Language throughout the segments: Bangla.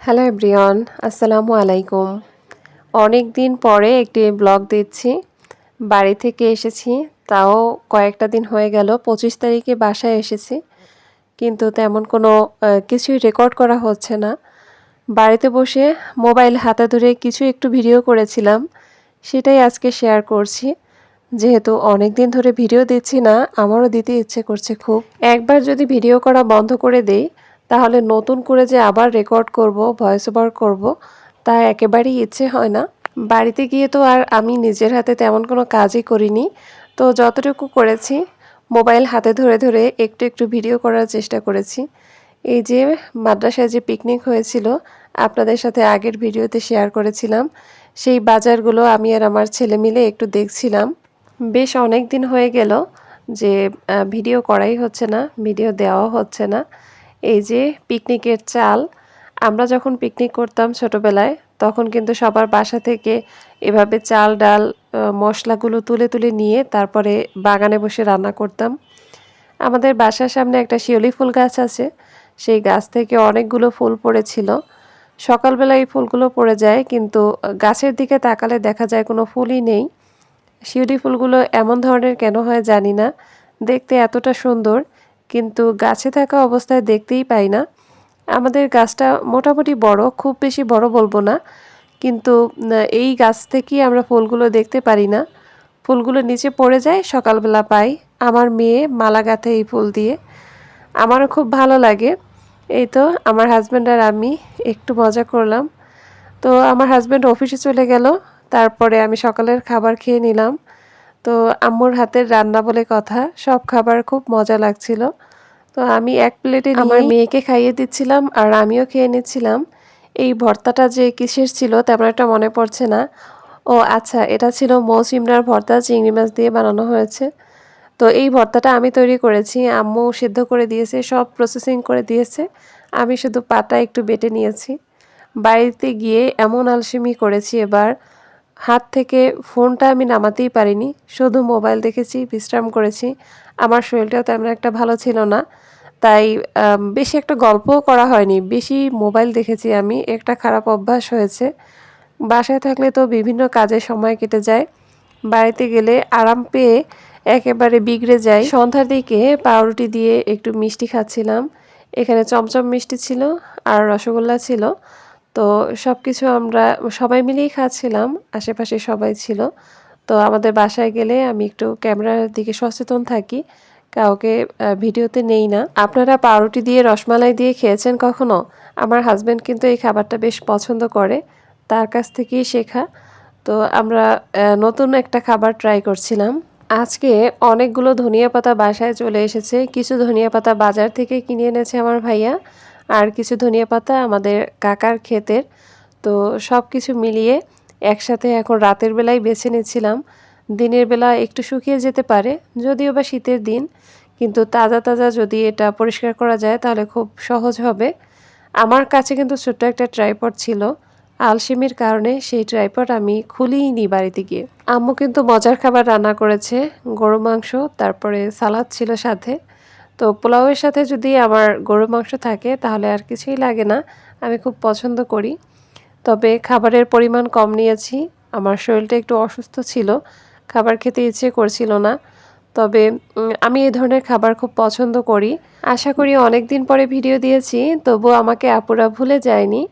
হ্যালো এভরিওয়ান আসসালামু আলাইকুম অনেক দিন পরে একটি ব্লগ দিচ্ছি। বাড়ি থেকে এসেছি। তাও কয়েকটা দিন হয়ে গেল। পঁচিশ তারিখে বাসায় এসেছি। কিন্তু তেমন কোনো কিছুই রেকর্ড করা হচ্ছে না। বাড়িতে বসে মোবাইল হাতে ধরে কিছু একটু ভিডিও করেছিলাম। সেটাই আজকে শেয়ার করছি। যেহেতু অনেক দিন ধরে ভিডিও দিচ্ছি না, আমারও দিতে ইচ্ছে করছে খুব। একবার যদি ভিডিও করা বন্ধ করে দেই তাহলে নতুন করে যে আবার রেকর্ড করব ভয়েস ওভার করব, তা একেবারেই ইচ্ছে হয় না। বাড়িতে গিয়ে তো আর আমি নিজের হাতে তেমন কোনো কাজই করিনি। তো যতটুকু করেছি, মোবাইল হাতে ধরে ধরে একটু একটু ভিডিও করার চেষ্টা করেছি। এই যে মাদ্রাসায় যে পিকনিক হয়েছিল, আপনাদের সাথে আগের ভিডিওতে শেয়ার করেছিলাম। সেই বাজারগুলো আমি আর আমার ছেলে মিলে একটু দেখছিলাম। বেশ অনেক দিন হয়ে গেল যে ভিডিও করাই হচ্ছে না ভিডিও দেওয়া হচ্ছে না। এই যে পিকনিকের চাল, আমরা যখন পিকনিক করতাম ছোটবেলায়, তখন কিন্তু সবার বাসা থেকে এভাবে চাল, ডাল মশলাগুলো তুলে তুলে নিয়ে তারপরে বাগানে বসে রান্না করতাম। আমাদের বাসার সামনে একটা শিউলি ফুল গাছ আছে, সেই গাছ থেকে অনেকগুলো ফুল পড়েছিল। সকালবেলা এই ফুলগুলো পড়ে যায়, কিন্তু গাছের দিকে তাকালে দেখা যায় কোনো ফুলই নেই। শিউলি ফুলগুলো এমন ধরনের কেন হয় জানি না, দেখতে এতটা সুন্দর। কিন্তু গাছে থাকা অবস্থায় দেখতেই পাই না। আমাদের গাছটা মোটামুটি বড়, খুব বেশি বড় বলব না। কিন্তু এই গাছ থেকেই আমরা ফুলগুলো দেখতে পারি না। ফুলগুলো নিচে পড়ে যায়, সকালবেলা পাই। আমার মেয়ে মালা গাঁথে এই ফুল দিয়ে। আমারও খুব ভালো লাগে। এই তো, আমার হাজব্যান্ড আর আমি একটু মজা করলাম। তো, আমার হাজব্যান্ড অফিসে চলে গেল। তারপরে আমি সকালের খাবার খেয়ে নিলাম। তো আম্মুর হাতের রান্না বলে কথা সব খাবার খুব মজা লাগছিল। তো আমি এক প্লেটে আমার মেয়েকে খাইয়ে দিচ্ছিলাম আর আমিও খেয়ে নিচ্ছিলাম। এই ভর্তাটা যে কিসের ছিল তেমন একটা মনে পড়ছে না। ও আচ্ছা এটা ছিল মৌসিমরার ভর্তা চিংড়ি মাছ দিয়ে বানানো হয়েছে। তো এই ভর্তাটা আমি তৈরি করেছি আম্মু সিদ্ধ করে দিয়েছে সব প্রসেসিং করে দিয়েছে। আমি শুধু পাটা একটু বেটে নিয়েছি। বাড়িতে গিয়ে এমন আলসেমি করেছি এবার হাত থেকে ফোনটা আমি নামাতেই পারিনি, শুধু মোবাইল দেখেছি, বিশ্রাম করেছি। আমার শরীরটাও তেমন একটা ভালো ছিল না, তাই বেশি একটা গল্পও করা হয়নি, বেশি মোবাইল দেখেছি আমি, একটা খারাপ অভ্যাস হয়েছে। বাসায় থাকলে তো বিভিন্ন কাজে সময় কেটে যায়, বাড়িতে গেলে আরাম পেয়ে একেবারে বিগড়ে যায় সন্ধ্যার দিকে পাউরুটি দিয়ে একটু মিষ্টি খাচ্ছিলাম, এখানে চমচম মিষ্টি ছিল আর রসগোল্লা ছিল তো সব কিছু আমরা সবাই মিলেই খাচ্ছিলাম, আশেপাশে সবাই ছিল। তো আমাদের বাসায় গেলে আমি একটু ক্যামেরার দিকে সচেতন থাকি, কাউকে ভিডিওতে নেই না। আপনারা পাউরুটি দিয়ে রসমালাই দিয়ে খেয়েছেন কখনো? আমার হাজব্যান্ড কিন্তু এই খাবারটা বেশ পছন্দ করে, তার কাছ থেকেই শেখা। তো আমরা নতুন একটা খাবার ট্রাই করছিলাম। আজকে অনেকগুলো ধনিয়া পাতা বাসায় চলে এসেছে। কিছু ধনিয়া পাতা বাজার থেকে কিনে এনেছে আমার ভাইয়া। আর কিছু ধনিয়া পাতা আমাদের কাকার ক্ষেতের। তো সব কিছু মিলিয়ে একসাথে এখন রাতের বেলায় বেছে নিয়েছিলাম দিনের বেলা একটু শুকিয়ে যেতে পারে, যদিও বা শীতের দিন। কিন্তু তাজা তাজা যদি এটা পরিষ্কার করা যায় তাহলে খুব সহজ হবে। আমার কাছে কিন্তু ছোট্ট একটা ট্রাইপড ছিল। আলসেমির কারণে সেই ট্রাইপড আমি খুলিনি বাড়িতে গিয়ে। আম্মু কিন্তু মজার খাবার রান্না করেছে, গরু মাংস, তারপরে সালাদ ছিল সাথে। তো পোলাওয়ের সাথে যদি আমার গরু মাংস থাকে, তাহলে আর কিছুই লাগে না। আমি খুব পছন্দ করি। তবে খাবারের পরিমাণ কম নিয়েছি। আমার শরীরটা একটু অসুস্থ ছিল। খাবার খেতে ইচ্ছে করছিল না। তবে আমি এই ধরনের খাবার খুব পছন্দ করি। আশা করি অনেক দিন পরে ভিডিও দিয়েছি তবুও আমাকে আপুরা ভুলে যায়নি।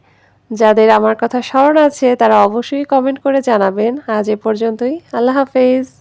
যাদের আমার কথা স্মরণ আছে, তারা অবশ্যই কমেন্ট করে জানাবেন। আজ এ পর্যন্তই। আল্লাহ হাফেজ।